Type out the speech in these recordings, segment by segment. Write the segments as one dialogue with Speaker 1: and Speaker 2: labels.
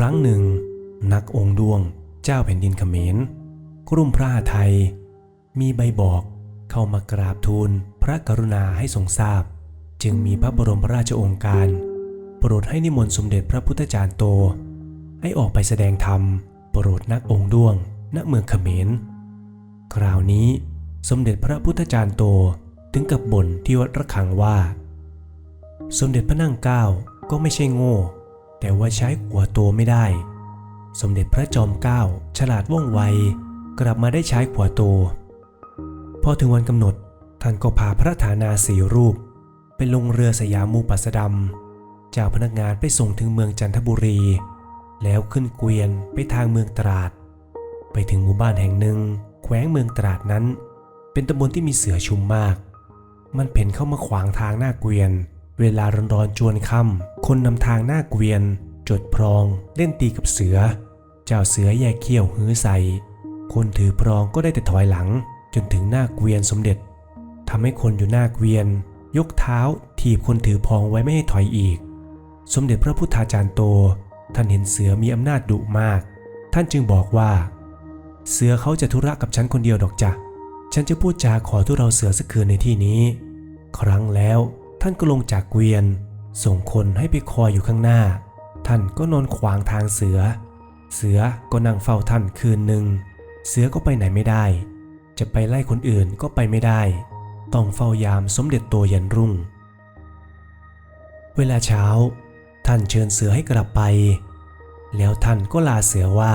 Speaker 1: ครั้งหนึ่ง นักองค์ดวงเจ้าแผ่นดินเขมรกรุมพระหาไทย มีใบบอกเข้ามากราบทูลพระกรุณาให้ทรงทราบ จึงมีพระบรมราชโองการ โปรดให้นิมนต์สมเด็จพระพุทธจารย์โต ให้ออกไปแสดงธรรม โปรดนักองค์ดวง ณเมืองเขมร คราวนี้สมเด็จพระพุทธจารย์โตถึงกับบ่นที่วัดระฆังว่า สมเด็จพระนั่งเก้าก็ไม่ใช่โง่ แต่ว่าใช้หัวโตไม่ได้ สมเด็จพระจอมเกล้าฉลาดว่องไว กลับมาได้ใช้หัวโต พอถึงวันกำหนดท่านก็พาพระฐานาสีรูป ไปลงเรือสยามูปัสดำเจ้าพนักงานไปส่งถึงเมืองจันทบุรี แล้วขึ้นเกวียนไปทางเมืองตราด ไปถึงหมู่บ้านแห่งหนึ่ง แขวงเมืองตราดนั้น เป็นตำบลที่มีเสือชุมมาก มันเพ่นเข้ามาขวางทางหน้าเกวียน เวลาร้อนๆจวนค่ำคนนำทางหน้าเกวียน จดพรอง เล่นตีกับเสือ เจ้าเสือแยกเขี้ยวหื้อใส่คนถือพรองก็ได้แต่ถอยหลัง จนถึงหน้าเกวียนสมเด็จทำให้คนอยู่หน้าเกวียน ยกเท้า ถีบคนถือพรองไว้ไม่ให้ถอยอีก สมเด็จพระพุทธาจารย์โต ท่านเห็นเสือมีอำนาจดุมาก ท่านจึงบอกว่า เสือเขาจะธุระกับฉันคนเดียวดอกจ้ะฉันจะพูดจาขอทุเราเสือสักคืนในที่นี้ ครั้งแล้ว ท่านก็ลงจากเกวียน ส่งคนให้ไปคอยอยู่ข้างหน้า ท่านก็นอนขวางทางเสือ เสือก็นั่งเฝ้าท่านคืนหนึ่ง เสือก็ไปไหนไม่ได้ จะไปไล่คนอื่นก็ไปไม่ได้ ต้องเฝ้ายามสมเด็จตัวยันรุ่ง เวลาเช้า ท่านเชิญเสือให้กลับไป แล้วท่านก็ลาเสือว่า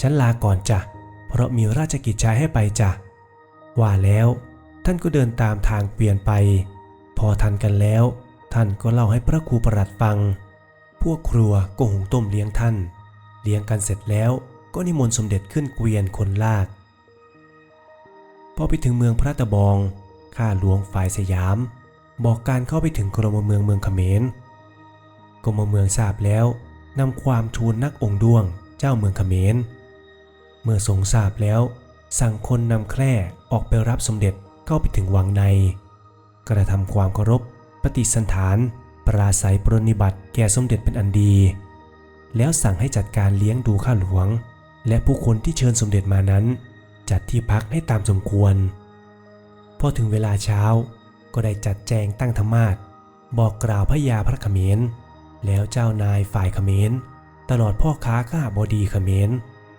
Speaker 1: ฉันลาก่อนจ้ะ เพราะมีราชกิจชายให้ไปจ้ะ ว่าแล้วท่านก็เดินตามทางเปลี่ยนไป พอทันกันแล้ว ท่านก็เล่าให้พระครูประหลัดฟัง พวกครัวก็หุงต้มเลี้ยงท่าน เลี้ยงกันเสร็จแล้วก็นิมนต์สมเด็จขึ้นเกวียนคนลาก พอไปถึงเมืองพระตะบอง ข้าหลวงฝ่ายสยาม บอกการเข้าไปถึงกรมเมืองเมืองเขมร กรมเมืองทราบแล้วนำความทูลนักองค์ดวงเจ้าเมืองเขมร เมื่อทรงทราบแล้ว สั่งคนนำแคร่ออกไปรับสมเด็จเข้าไปถึงวังใน กระทำความเคารพ ปฏิสันฐาน ปราศัยปรนนิบัติแก่สมเด็จเป็นอันดี แล้วสั่งให้จัดการเลี้ยงดูข้าหลวง และผู้คนที่เชิญสมเด็จมานั้น จัดที่พักให้ตามสมควร พอถึงเวลาเช้าก็ได้จัดแจงตั้งธรรมาสบอกกล่าวพระยาพระเขมรแล้วเจ้านายฝ่ายเขมรตลอดพ่อค้าข้าบดีเขมร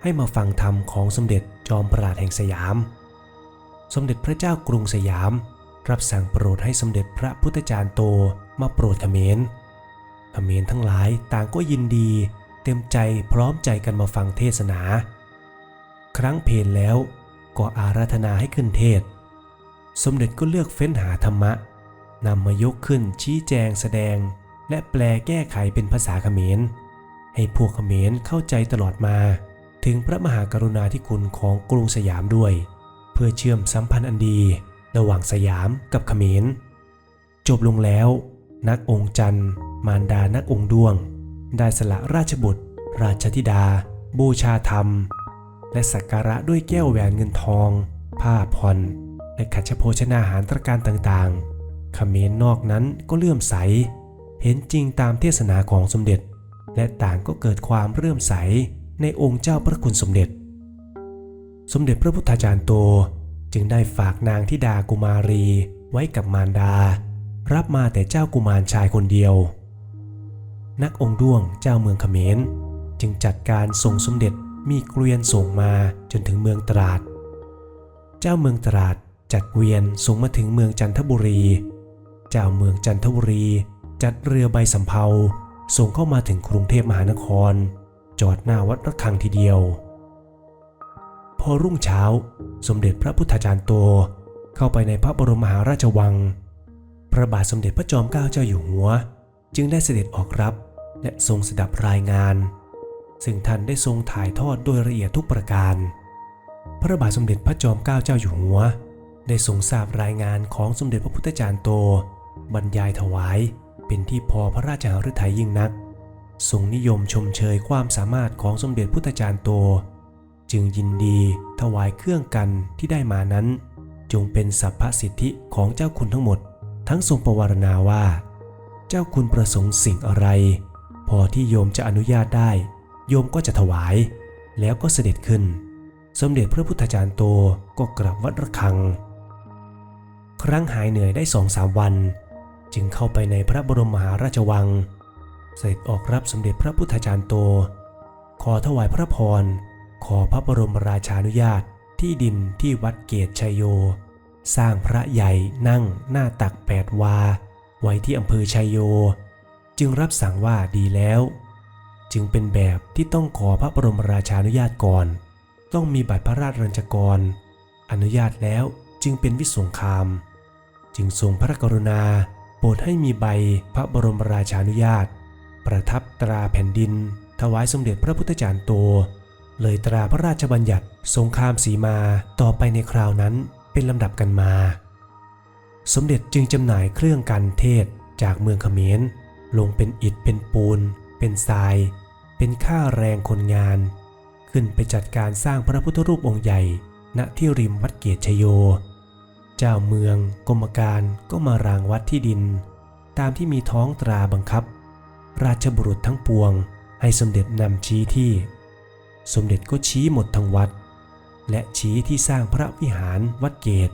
Speaker 1: ให้มาฟังธรรมของสมเด็จจอมปราดแห่งสยาม สมเด็จพระเจ้ากรุงสยาม รับสั่งโปรดให้สมเด็จพระพุทธจารย์โตมาโปรดเขมรเขมรทั้งหลายต่างก็ยินดี เต็มใจพร้อมใจกันมาฟังเทศนา ครั้งเพลแล้วก็อาราธนาให้ขึ้นเทศ สมเด็จก็เลือกเฟ้นหาธรรมะนำมายกขึ้นชี้แจงแสดง และแปลแก้ไขเป็นภาษาเขมร ให้พวกเขมรเข้าใจตลอดมา ถึงพระมหากรุณาธิคุณของกรุงสยามด้วย เพื่อเชื่อมสัมพันธ์อันดี ระหว่างสยามกับเขมร จบลงแล้ว นักองค์จันทร์ มารดานักองค์ดวง ได้สละราชบุตร ราชธิดา บูชาธรรม และสักการะด้วยแก้วแหวนเงินทอง ผ้าผ่อน และขัชโภชนาหารตรการต่างๆ เขมรนอกนั้นก็เลื่อมใส เห็นจริงตามเทศนาของสมเด็จ และต่างก็เกิดความเลื่อมใสในองค์เจ้าพระคุณสมเด็จ สมเด็จพระพุทธาจารย์โต จึงได้ฝากนางธิดากุมารีไว้กับมารดา รับมาแต่เจ้ากุมารชายคนเดียว นักองค์ด้วงเจ้าเมืองเขมร จึงจัดการส่งสมเด็จมีเกวียนส่งมาจนถึงเมืองตราด เจ้าเมืองตราดจัดเกวียนส่งมาถึงเมืองจันทบุรี เจ้าเมืองจันทบุรี จัดเรือใบสำเภาส่งเข้ามาถึงกรุงเทพมหานคร จอดหน้าวัดระฆังทีเดียว อรุ่งเช้า สมเด็จพระพุทธาจารย์โต เข้าไปในพระบรมมหาราชวัง พระบาทสมเด็จพระจอมเกล้าเจ้าอยู่หัว จึงได้เสด็จออกรับและทรงสดับรายงาน ซึ่งท่านได้ทรงถ่ายทอดโดยละเอียดทุกประการ พระบาทสมเด็จพระจอมเกล้าเจ้าอยู่หัว ได้ทรงทราบรายงานของสมเด็จพระพุทธจารย์โต บรรยายถวายเป็นที่พอพระราชหฤทัยยิ่งนักทรงนิยมชมเชยความสามารถของสมเด็จพุทธจารย์โต จึงยินดีถวายเครื่องกันที่ได้มานั้น จงเป็นสัพพสิทธิของเจ้าคุณทั้งหมด ทั้งทรงประวารณาว่า เจ้าคุณประสงค์สิ่งอะไร พอที่โยมจะอนุญาตได้ โยมก็จะถวาย แล้วก็เสด็จขึ้น สมเด็จพระพุทธจารย์โตก็กลับวัดระฆัง ครั้งหายเหนื่อยได้สองสามวัน จึงเข้าไปในพระบรมมหาราชวัง เสด็จออกรับสมเด็จพระพุทธจารย์โต ขอถวายพระพร ขอพระบรมราชานุญาตที่ดินที่วัดเกตชัยโย สร้างพระใหญ่นั่งหน้าตักแปดวา ไว้ที่อำเภอชัยโย จึงรับสั่งว่าดีแล้ว จึงเป็นแบบที่ต้องขอพระบรมราชานุญาตก่อน ต้องมีบัตรพระราชรัญจกร อนุญาตแล้วจึงเป็นวิสงคราม จึงทรงพระกรุณาโปรดให้มีใบพระบรมราชานุญาต ประทับตราแผ่นดิน ถวายสมเด็จพระพุทธจารย์โต เลยตราพระราชบัญญัติสงครามสีมาต่อไปในคราวนั้นเป็นลำดับกันมา สมเด็จจึงจำหน่ายเครื่องกันเทศจากเมืองเขมร ลงเป็นอิฐเป็นปูน เป็นทราย เป็นค่าแรงคนงาน ขึ้นไปจัดการสร้างพระพุทธรูปองค์ใหญ่ ณที่ริมวัดเกตชโย เจ้าเมืองกรมการก็มารางวัดที่ดิน ตามที่มีท้องตราบังคับ ราชบุรุษทั้งปวงให้สมเด็จนำชี้ที่ สมเด็จก็ชี้หมดทั้งวัด และชี้ที่สร้างพระวิหารวัดเกต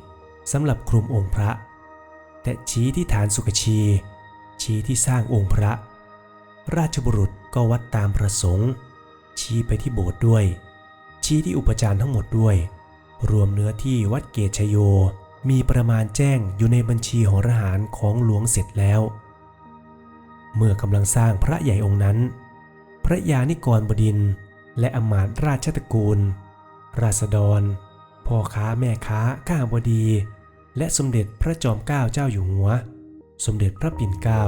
Speaker 1: สำหรับคลุมองค์พระ และชี้ที่ฐานสุกชี ชี้ที่สร้างองค์พระ ราชบุรุษก็วัดตามประสงค์ ชี้ไปที่โบสถ์ด้วย ชี้ที่อุปจารย์ทั้งหมดด้วย รวมเนื้อที่วัดเกตชโย มีประมาณแจ้งอยู่ในบัญชีหอรหารของหลวงเสร็จแล้ว เมื่อกำลังสร้างพระใหญ่องค์นั้น พระยานิกรบดินท และอมาตราชตระกูล ราษฎร พ่อค้าแม่ค้าข้าบดี และสมเด็จพระจอมเกล้าเจ้าอยู่หัว สมเด็จพระปิ่นเกล้า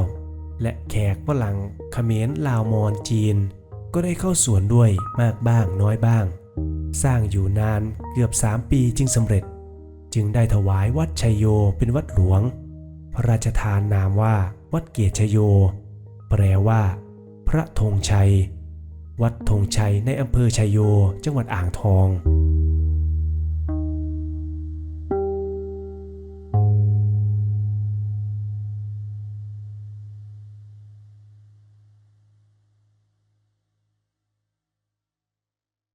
Speaker 1: และแขกฝรั่งเขมรลาวมอญจีน ก็ได้เข้าสวนด้วยมากบ้างน้อยบ้าง สร้างอยู่นานเกือบสามปีจึงสำเร็จ จึงได้ถวายวัดชัยโยเป็นวัดหลวง พระราชทานนามว่าวัดเกียรติชโย แปลว่า พระธงชัย วัดธงชัยในอำเภอชัยโย จังหวัดอ่างทอง